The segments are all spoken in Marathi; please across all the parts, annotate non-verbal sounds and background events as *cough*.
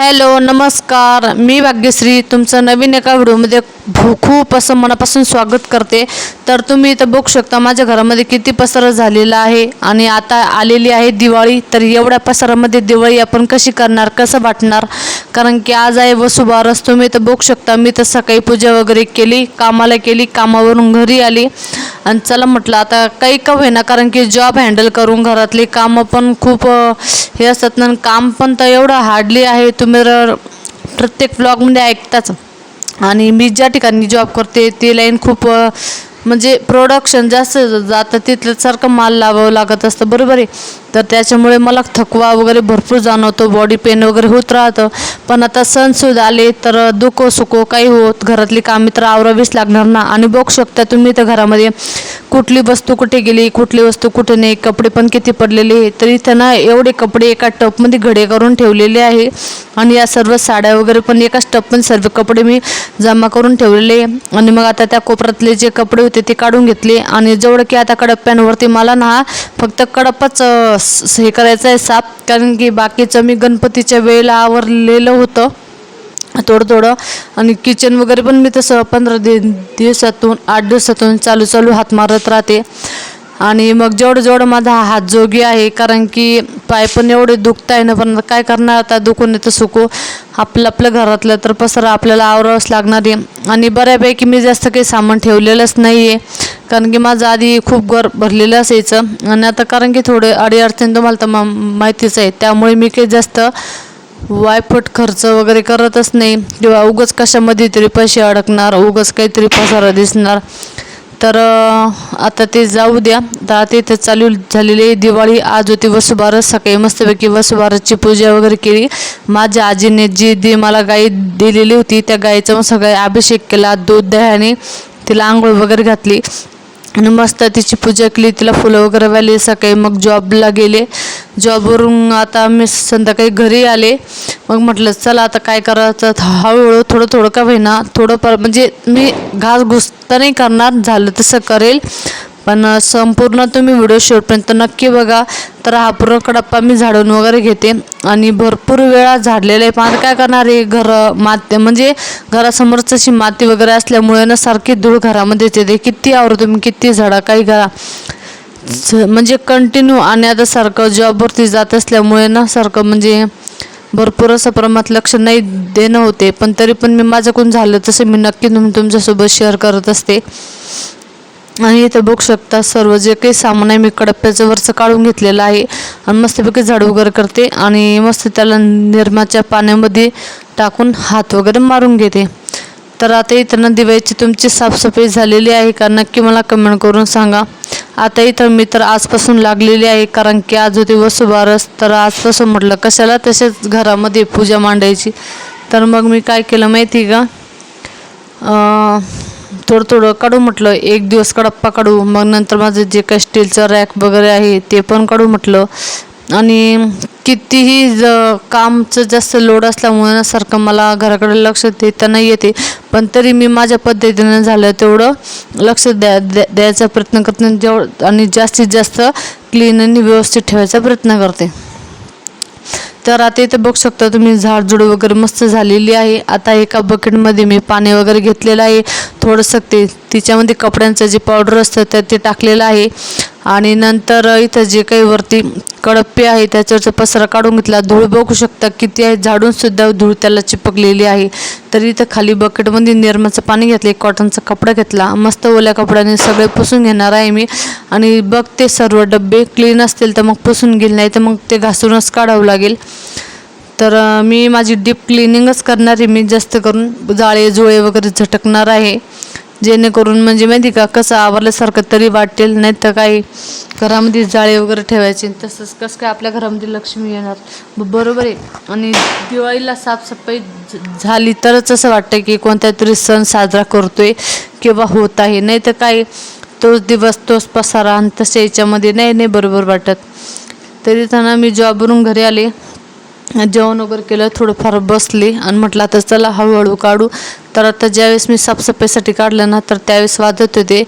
हॅलो नमस्कार. मी भाग्यश्री तुमचं नवीन एका व्हिडिओमध्ये भू खूप असं मनापासून स्वागत करते. तर तुम्ही इथं बघू शकता माझ्या घरामध्ये किती पसारा झालेला आहे आणि आता आलेली आहे दिवाळी. तर एवढ्या पसारामध्ये दिवाळी आपण कशी करणार कसं वाटणार? कारण की आज आहे वसुबारस तुम्ही तर बघू शकता मी तर सकाळी पूजा वगैरे केली कामाला केली कामावरून घरी आली. आणि चला म्हटलं आता काही का होईना कारण की जॉब हँडल करून घरातली कामं पण खूप हे असतात ना काम पण तर एवढं हार्डली आहे. तुम्ही र- प्रत्येक ब्लॉगमध्ये ऐकताच. आणि मी ज्या ठिकाणी जॉब करते ती लाईन खूप म्हणजे प्रोडक्शन जास्त जातं तिथलं सारखं माल लावावं लागत असतं. बरोबर आहे. तर त्याच्यामुळे मला थकवा वगैरे भरपूर जाणवतो. बॉडी पेन वगैरे होत राहतं. पण आता सणसूद आले तर दुखो सुखो काही होत. घरातली कामे तर आवरावीच लागणार ना. आणि बघू शकता तुम्ही तर घरामध्ये कुठली वस्तू कुठे गेली कुठली वस्तू कुठे नाही कपडे पण किती पडलेले आहे त्यांना एवढे कपडे एका टपमध्ये घडे करून ठेवलेले आहे. आणि या सर्व साड्या वगैरे पण एकाच टपमध्ये सर्व कपडे मी जमा करून ठेवलेले. आणि मग आता त्या कोपऱ्यातले जे कपडे होते ते काढून घेतले. आणि जेवढं की आता कडप्प्यांवरती मला ना फक्त कडपच हे करायचं आहे साफ कारण की बाकीचं मी गणपतीच्या वेळेला आवरलेलं होतं. थोडं थोडं आणि किचन वगैरे पण मी तसं पंधरा दि दिवसातून आठ दिवसातून चालू चालू हात मारत राहते. आणि मग जेवढं जेवढं माझा हात जोगी आहे कारण की पाय पण एवढे दुखत आहे ना पण काय करणार आता? दुखून येतं सुकू. आपलं आपल्या घरातलं तर पसरा आपल्याला आवरावंच लागणार आहे. आणि बऱ्यापैकी मी जास्त काही सामान ठेवलेलंच नाही आहे कारण की माझं आधी खूप घर भरलेलं असायचं. आणि आता कारण की थोडे अडीअडचण तुम्हाला तर मा माहितीच आहे. त्यामुळे मी काही जास्त वायफट खर्च वगैरे करतच नाही. किंवा उगाच कशामध्ये तरी पैसे अडकणार उगाच काहीतरी पसारा दिसणार. तर आता ते जाऊ द्या. तर आता इथे चालू झालेली दिवाळी. आज होती वसुबारस. सकाळी मस्तपैकी वसुबारसची पूजा वगैरे केली. माझ्या आजीने जी दी मला गाई दिलेली होती त्या गाईचा मग सगळा अभिषेक केला. दूध दह्याने तिला आंघोळ वगैरे घातली. आणि मस्त तिची पूजा केली. तिला फुलं वगैरे वाहिली सकाळी मग जॉबला गेले. जॉबवरून आता मी संध्याकाळी घरी आले. मग म्हटलं चला आता काय करायचं? हळूहळू थोडं थोडं का होईना थोडंफार म्हणजे मी घास घुसता नाही करणार झालं तसं करेल. पण संपूर्ण तुम्ही व्हिडिओ शेवटपर्यंत नक्की बघा. तर हा पूर्ण कडप्पा मी झाडून वगैरे घेते. आणि भरपूर वेळा झाडलेलं आहे. पण काय करणार आहे? घर माती म्हणजे घरासमोरच अशी माती वगैरे असल्यामुळे ना सारखी धूळ घरामध्ये येते. किती आवर तुम्ही किती झाडा काही करा. म्हणजे कंटिन्यू आणि आता सारखं जॉबवरती जात असल्यामुळे ना सारखं म्हणजे भरपूर असं प्रमाणात लक्ष नाही देणं होते. पण तरी पण मी माझ्याकडून झालं तसं मी नक्की तुम्ही तुमच्यासोबत शेअर करत असते. आणि इथं बघू शकता सर्व जे काही सामान आहे मी कडप्प्याचं वरचं काढून घेतलेलं आहे. आणि मस्तपैकी झाड वगैरे करते आणि मस्त त्याला निरमाच्या पाण्यामध्ये टाकून हात वगैरे मारून घेते. तर आता इथं दिवाळीची तुमची साफसफाई झालेली आहे का? नक्की मला कमेंट करून सांगा. आता इथं मी तर आजपासून लागलेली आहे कारण की आज होती वसुबारस. तर आजपासून म्हटलं कशाला तसेच घरामध्ये पूजा मांडायची? तर मग मी काय केलं माहिती आहे का थोडं थोडं काढू म्हटलं एक दिवस कडप्पा काढू. मग नंतर माझं जे काही स्टीलचं रॅक वगैरे आहे ते पण काढू म्हटलं. आणि कितीही ज कामचं जास्त लोड असल्यामुळे ना सारखं मला घराकडे लक्ष देता नाही येते. पण तरी मी माझ्या पद्धतीनं झालं तेवढं लक्ष द्या द्या द्यायचा प्रयत्न करते जेवढं आणि जास्तीत जास्त क्लीन आणि व्यवस्थित ठेवायचा प्रयत्न करते. तर आता इथं बघू शकता तुम्ही झाडझुड वगैरे मस्त झालेली आहे. आता एका बकेटमध्ये मी पाणी वगैरे घेतलेलं आहे. थोडंसं ते तिच्यामध्ये कपड्यांचं जे पावडर असतं तर ते टाकलेलं आहे. आणि नंतर इथं जे काही वरती कडप्पे आहे त्याच्यावरचा पसरा काढून घेतला. धूळ बघू शकता किती आहे. झाडून सुद्धा धूळ त्याला चिपकलेली आहे. तर इथं खाली बकेटमध्ये निर्माचं पाणी घेतलं एक कॉटनचा कपडा घेतला. मस्त ओल्या कपड्याने सगळे पुसून घेणार आहे मी. आणि बघते सर्व डब्बे क्लीन असतील तर मग पुसून घेईल नाही तर मग ते घासूनच काढावं लागेल. तर मी माझी डीप क्लिनिंगच करणार आहे. मी जास्त करून जाळे जुळे वगैरे झटकणार आहे. जेणेकरून म्हणजे माहिती का कसं आवरल्यासारखं तरी वाटेल नाही तर काही घरामध्ये जाळे वगैरे ठेवायचे. तसंच कसं काय आपल्या घरामध्ये लक्ष्मी येणार. बरोबर आहे. आणि दिवाळीला साफसफाई झाली तरच असं वाटतं की कोणत्या तरी सण साजरा करतोय किंवा होत आहे. नाही तर काही तोच दिवस तोच पसारा आणि तसे याच्यामध्ये नाही नाही बरोबर वाटत. तरी त्यांना मी जॉबवरून घरी आले. जेवण वगैरे केलं थोडंफार बसले आणि म्हटलं आता चला हळूहळू काढू. तर आता ज्यावेळेस मी साफसफाईसाठी काढलं ना तर त्यावेळेस वाजत होते.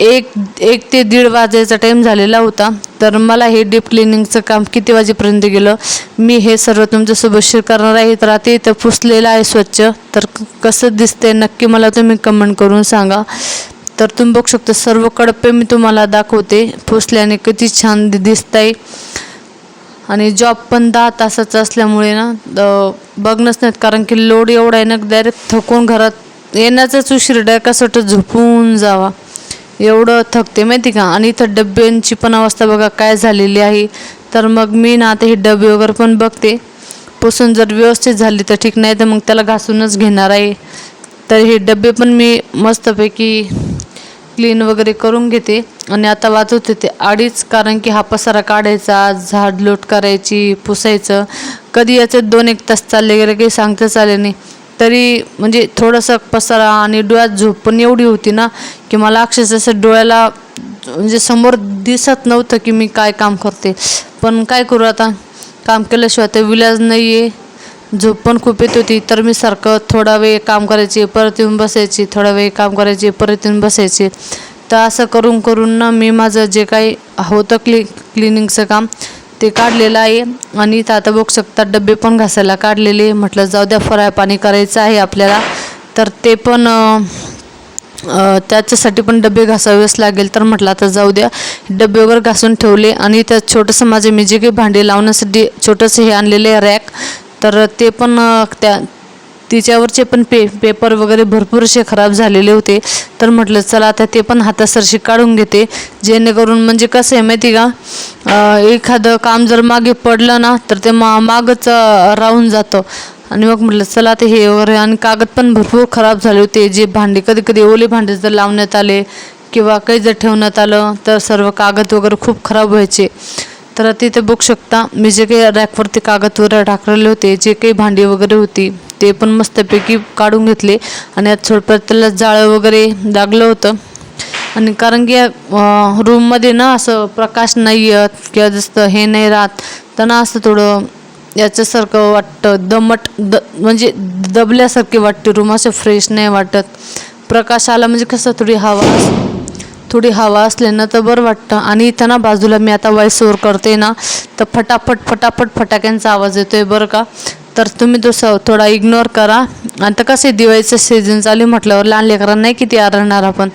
एक एक ते दीड वाजायचा टाईम झालेला होता. तर मला हे डीप क्लिनिंगचं काम किती वाजेपर्यंत गेलं? मी हे सर्व तुमच्यासोबत शेअर करणार आहे. तर आता इथं पुसलेलं आहे स्वच्छ. तर कसं दिसतंय नक्की मला तुम्ही कमेंट करून सांगा. तर तुम्ही बघू शकता सर्व कडप्पे मी तुम्हाला दाखवते. पुसल्याने किती छान दिसत आहे आणि जॉब पण दहा तासाचा असल्यामुळे ना बघणंच नाहीत कारण की लोड एवढा आहे ना डायरेक्ट थकून घरात येण्याचाच उशीर डायरेक्ट असं वाटतं झोपून जावा. एवढं थकते माहिती का? आणि इथं डब्यांची पण अवस्था बघा काय झालेली आहे. तर मग मी ना आता हे डबे वगैरे पण बघते. पुसून जर व्यवस्थित झाली तर ठीक नाही तर मग त्याला घासूनच घेणार आहे. तर हे डबे पण मी मस्तपैकी क्लीन वगैरे करून घेते. आणि आता वाचवते ते आडीच कारण की हा पसारा काढायचा झाड लोट करायची पुसायचं. कधी याचे दोन एक तास चालले गेले काही सांगता चालले नाही. तरी म्हणजे थोडंसं पसारा आणि डोळ्यात झोप पण एवढी होती ना की मला अक्षरशः असं डोळ्याला म्हणजे समोर दिसत नव्हतं की मी काय काम करते. पण काय करू आता? काम केल्याशिवाय तर विलाज नाही आहे झोप पण खूप येत होती. तर मी सारखं थोडा वेळ काम करायचे परत येऊन बसायची. थोडा वेळ काम करायचे परत येऊन बसायचे. तर असं करून करून ना मी माझं जे काही होतं क्लि क्लिनिंगचं काम ते काढलेलं आहे. आणि इथं आता बघू शकता डबे पण घासायला काढलेले म्हटलं जाऊ द्या फराळ पाणी करायचं आहे आपल्याला. तर ते पण त्याच्यासाठी पण डबे घासावेच लागेल. तर म्हटलं आता जाऊ द्या. डबे वगैरे घासून ठेवले. आणि त्यात छोटंसं माझे मी जे काही भांडे लावण्यासाठी छोटंसं हे आणलेलं आहे रॅक. तर ते पण त्या तिच्यावरचे पण पे पेपर वगैरे भरपूर असे खराब झालेले होते. तर म्हटलं चला आता ते पण हातासरशी काढून घेते. जेणेकरून म्हणजे कसं आहे माहिती का? एखादं काम जर मागे पडलं ना तर ते मा मागच राहून जातं. आणि मग म्हटलं चला आता हे वगैरे आणि कागद पण भरपूर खराब झाले होते. जे भांडे कधी कधी ओले भांडे जर लावण्यात आले किंवा काही जर ठेवण्यात आलं तर सर्व कागद वगैरे खूप खराब व्हायचे. तर तिथे बघू शकता. मी जे काही रॅकवरती कागद वगैरे टाकलेले होते जे काही भांडी वगैरे होती ते पण मस्तपैकी काढून घेतले. आणि यात थोडंफार त्याला जाळं वगैरे लागलं होतं. आणि कारण की रूममध्ये ना असं प्रकाश नाही येत किंवा जसं हे नाही राहत. तर ना असं थोडं याच्यासारखं वाटतं. दमट द म्हणजे दबल्यासारखे वाटते. रूम असं फ्रेश नाही वाटत. प्रकाश आला म्हणजे कसं थोडी हवा थोडी हवा असल्यानं तर बरं वाटतं. आणि इथं ना बाजूला मी आता वॉइस ओव्हर करते ना तर फटाफट फटाफट फटाक्यांचा आवाज येतो आहे बरं का. तर तुम्ही तो स थोडा इग्नोर करा. आता कसं आहे दिवाळीचं सीझन चालू आहे म्हटल्यावर लहान लेकरांना नाही किती आरडणार आपण.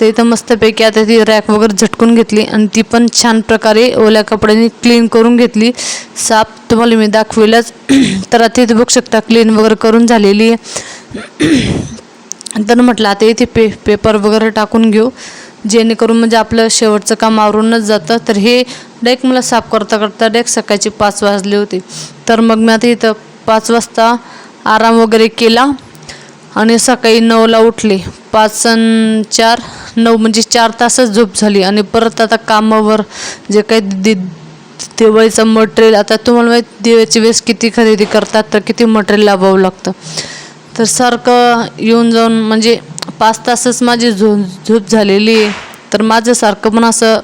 तर इथं मस्तपैकी आता ती रॅक वगैरे झटकून घेतली आणि ती पण छान प्रकारे ओल्या कपड्यांनी क्लीन करून घेतली. साफ तुम्हाला मी दाखवेलच. *clears throat* तर आता इथे बघू शकता क्लीन वगैरे करून झालेली आहे. *clears throat* तर म्हटलं आता इथे पे पेपर वगैरे टाकून घेऊ. जेणेकरून म्हणजे आपलं शेवटचं काम आवरूनच जातं. तर हे डेक मला साफ करता करता डेक सकाळचे पाच वाजले होते. तर मग मी आता इथं पाच वाजता आराम वगैरे केला आणि सकाळी नऊला उठले. पाच आणि चार नऊ म्हणजे चार तासच झोप झाली. आणि परत आता कामावर जे काही दि दिवाळीचं मटेरियल आता तुम्हाला माहीत दिव्याची वेळेस किती खरेदी करतात तर किती मटेरियल लावावं लागतं. तर सारखं येऊन जाऊन म्हणजे पाच तासच माझी झो झोप झालेली आहे. तर माझं सारखं पण असं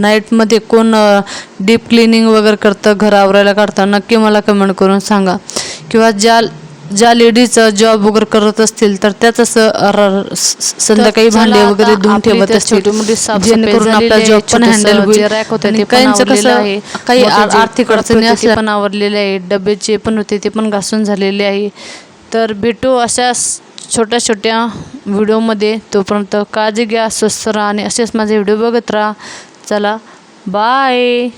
नाईटमध्ये कोण डीप क्लिनिंग वगैरे करतं घर आवरायला काढतं नक्की मला कमेंट करून सांगा. किंवा ज्या ज्या लेडीज जॉब वगैरे करत असतील तर त्याच असं संध्याकाळी भांडे वगैरे धुवून ठेवत असतील. जेणेकरून आपला जॉब. पण हँडल होईल. काहींचं कसं. काही आर्थिक अडचणी असल्या पण आवरलेले आहे डबे जे पण होते ते पण घासून झालेले आहे. तर भेटू अशा स- छोट्या छोट्या व्हिडिओमध्ये तोपर्यंत काळजी घ्या स्वस्थ राहा आणि असेच माझे व्हिडिओ बघत राहा. चला बाय